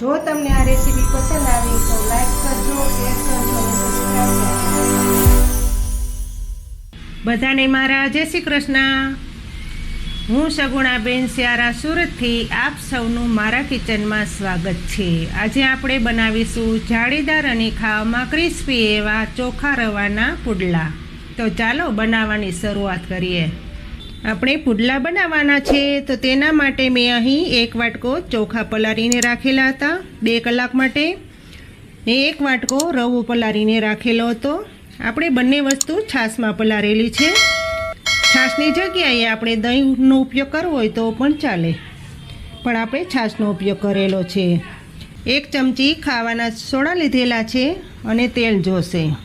જો તમને આ રેસીપી પસંદ આવી તો લાઈક કરજો, શેર કરજો બધાને મારા જય શ્રી કૃષ્ણ. હું સગુણાબેન સ્યારા સુરતથી આપ સૌનું મારા કિચનમાં સ્વાગત છે. આજે આપણે બનાવીશું જાળીદાર અને ખાવામાં ક્રિસ્પી એવા ચોખા રવાના પુડલા. તો ચાલો બનાવવાની શરૂઆત કરીએ. આપણે પુડલા બનાવવાના છે, તો તેના માટે મેં અહીં એક વાટકો ચોખા પલાળીને રાખેલા હતા, બે કલાક માટે. ને એક વાટકો રવો પલાળીને રાખેલો હતો. આપણે બંને વસ્તુ છાશમાં પલાળેલી છે. છાશની જગ્યાએ આપણે દહીંનો ઉપયોગ કરવો હોય તો પણ ચાલે. પણ આપણે છાશનો ઉપયોગ કરેલો છે. એક ચમચી ખાવાના સોડા લીધેલા છે અને તેલ જોશે.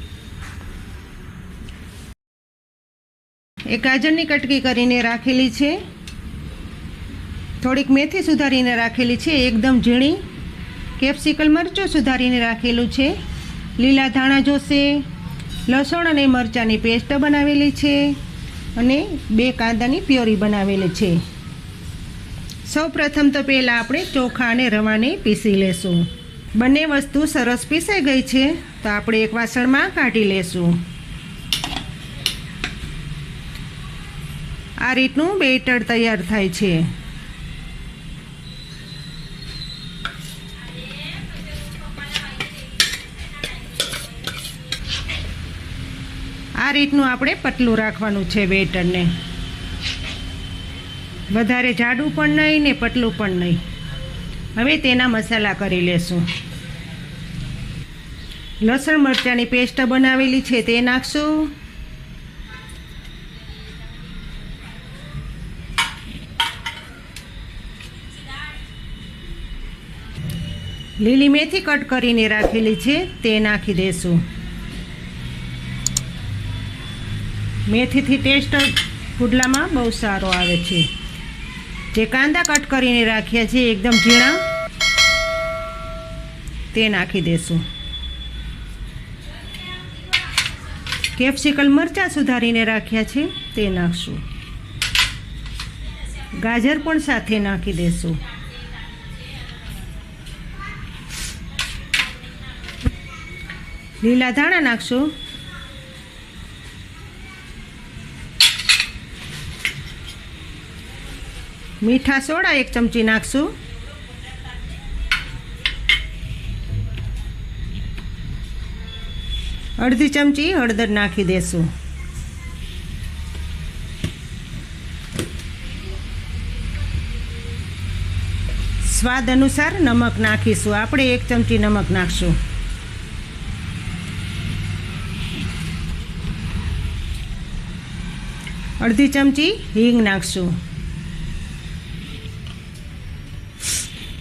એક ગાજરની કટકી કરીને રાખેલી છે. થોડીક મેથી સુધારીને રાખેલી છે. એકદમ ઝીણી કેપ્સિકલ મરચું સુધારીને રાખેલું છે. લીલા ધાણા જોશે. લસણ અને મરચાંની પેસ્ટ બનાવેલી છે અને બે કાંદાની પ્યોરી બનાવેલી છે. સૌ પ્રથમ તો પહેલાં આપણે ચોખા અને રવાને પીસી લેશું. બંને વસ્તુ સરસ પીસાઈ ગઈ છે. તો આપણે એક વાસણમાં કાઢી લેશું. આ રીતનું બેટર તૈયાર થાય છે. આ રીતનું આપણે પતલું રાખવાનું છે બેટરને વધારે જાડું પણ નહીં ને પતલું પણ નહીં. હવે તેના મસાલા કરી લેશું. લસણ મરચાંની પેસ્ટ બનાવેલી છે તે નાખશું. લીલી મેથી કટ કરીને રાખેલી છે, તે નાખી દેશું. મેથીથી ટેસ્ટ પુડલામાં બહુ સારો આવે છે. જે કાંદા કટ કરીને રાખ્યા છે, એકદમ ઝીણા, તે નાખી દેશું. કેપ્સિકલ મરચાં સુધારીને રાખ્યા છે, તે નાખશું. ગાજર પણ સાથે નાખી દેશું. લીલા ધાણા નાખશું. મીઠા સોડા એક ચમચી નાખશું. અડધી ચમચી હળદર નાખી દેશું. સ્વાદ અનુસાર નમક નાખીશું. આપણે એક ચમચી નમક નાખશું. અડધી ચમચી હિંગ નાખશું.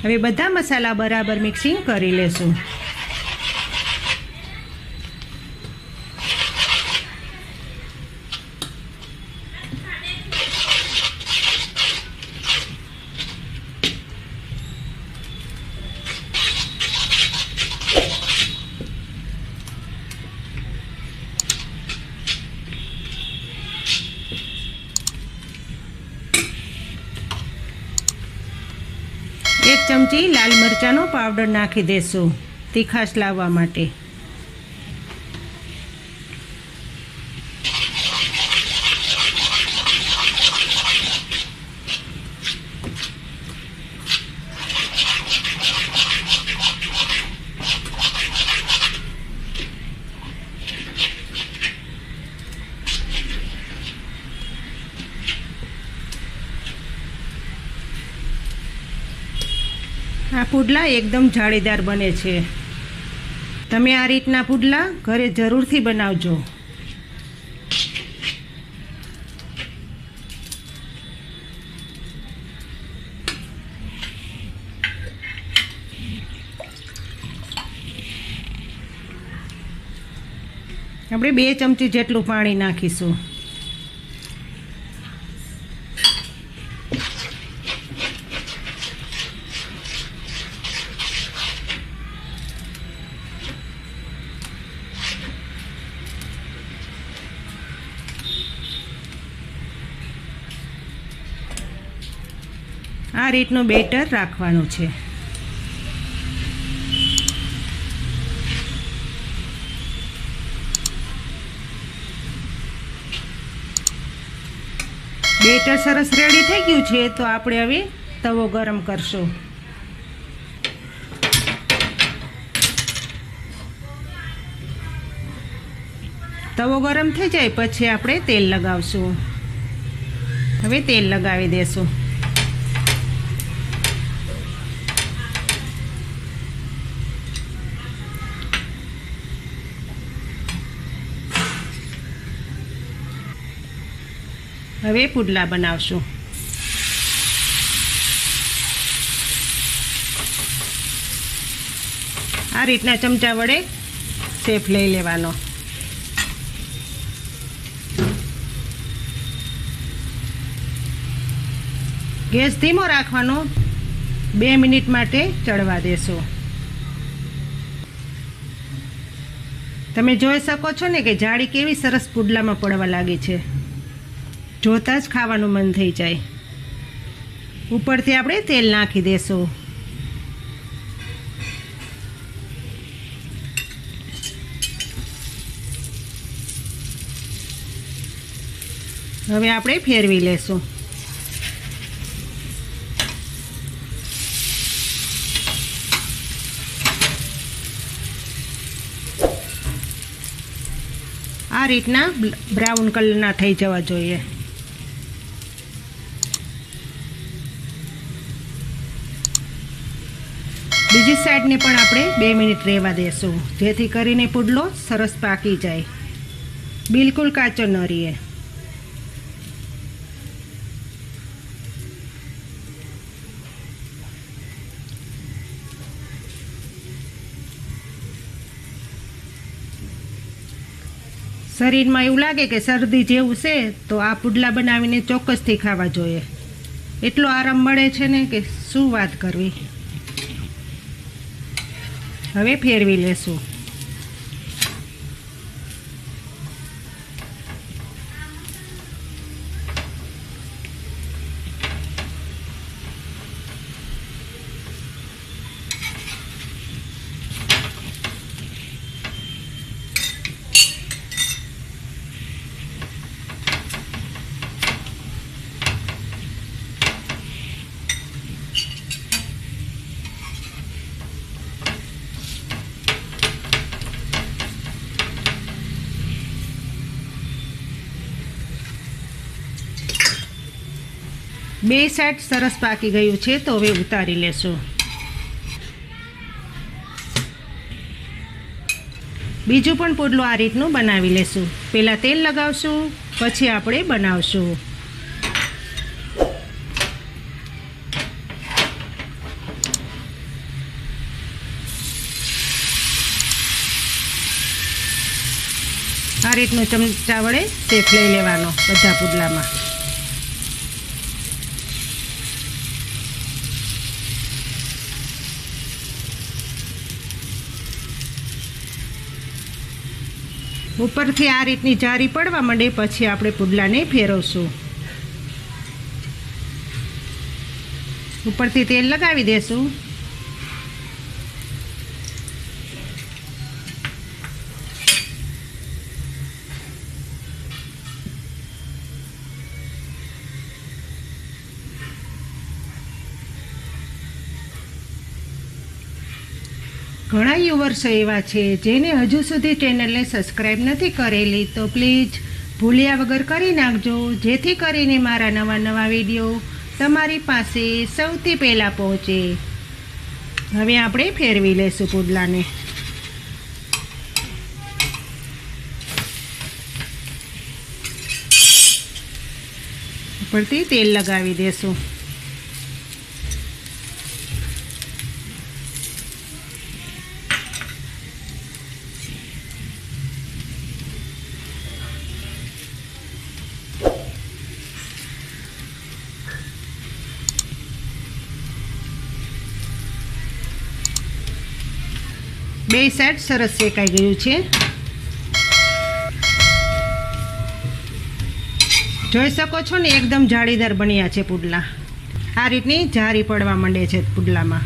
હવે બધા મસાલા બરાબર મિક્સિંગ કરી લેશું. એક ચમચી લાલ મરચાંનો પાવડર નાખી દેશું. તીખાશ લાવવા માટે. આ પુડલા એકદમ જાળીદાર બને છે. તમે આ રીતના પુડલા ઘરે જરૂરથી બનાવજો. આપણે બે ચમચી જેટલું પાણી નાખીશું. આ રીતનું બેટર રાખવાનું છે. બેટર સરસ રેડી થઈ ગયું છે, તો આપણે હવે તવો ગરમ કરશું. તવો ગરમ થઈ જાય, પછી આપણે તેલ લગાવશું. હવે તેલ લગાવી દેશું. હવે પુડલા બનાવશું. આ રીતના ચમચા વડે શેફ લઈ લેવાનો. ગેસ ધીમો રાખવાનો. બે મિનિટ માટે ચડવા દેશો. તમે જોઈ શકો છો ને કે જાળી કેવી સરસ પુડલામાં પડવા લાગી છે. જોતાં જ ખાવાનું મન થઈ જાય. ઉપરથી આપણે તેલ નાખી દેશું. હવે આપણે ફેરવી લેશું. આ રીતના બ્રાઉન કલરના થઈ જવા જોઈએ. સાઈડને પણ આપણે બે મિનિટ રહેવા દેશું. જેથી કરીને પુડલો સરસ પાકી જાય. બિલકુલ કાચો ન રહે શરીરમાં એવું લાગે કે શરદી જેવું છે, તો આ પુડલા બનાવીને ચોક્કસથી ખાવા જોઈએ. એટલો આરામ મળે છે ને કે શું વાત કરવી? હવે ફેરવી લેશું. બે સાઈડ સરસ પાકી ગયું છે, તો હવે ઉતારી લેશું. બીજું પણ પુડલું આ રીતનું બનાવી લેશું. પહેલાં તેલ લગાવશું, પછી આપણે બનાવશું. આ રીતનું ચમચા વડે શેફ લઈ લેવાનો, બધા પુડલામાં. ઉપરથી આ રીતની જારી પડવા માંડે પછી આપણે પુડલાને ફેરવશું. ઉપરથી તેલ લગાવી દેશું. ઘણા યુવર્સો એવા છે જેને હજુ સુધી ચેનલને સબસ્ક્રાઈબ નથી કરેલી, તો પ્લીઝ ભૂલ્યા વગર કરી નાખજો. જેથી કરીને મારા નવા નવા વીડિયો તમારી પાસે સૌથી પહેલાં પહોંચે. હવે આપણે ફેરવી લેશું પુડલાને. ઉપરથી તેલ લગાવી દેશું. બે સાઈડ સરસ શેકાઈ ગયું છે. જોઈ શકો છો ને, એકદમ જાળીદાર બન્યા છે પુડલા. આ રીતની જારી પડવા માંડે છે પુડલામાં.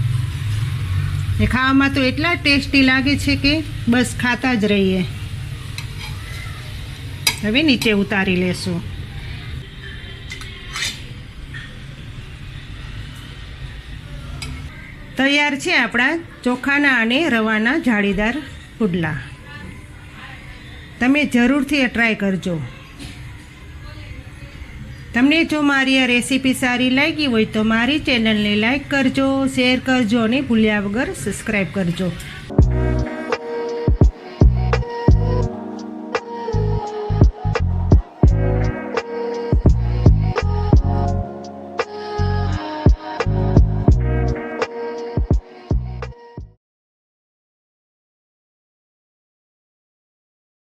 એ ખાવામાં તો એટલા ટેસ્ટી લાગે છે કે બસ ખાતા જ રહીએ. હવે નીચે ઉતારી લેશું. તૈયાર છે આપણા ચોખાના અને રવાના જાળીદાર પુડલા. તમે જરૂરથી ટ્રાય કરજો. તમને જો મારી આ રેસીપી સારી લાગી હોય તો મારી ચેનલને લાઈક કરજો, શેર કરજો અને ભૂલ્યા વગર સબસ્ક્રાઈબ કરજો.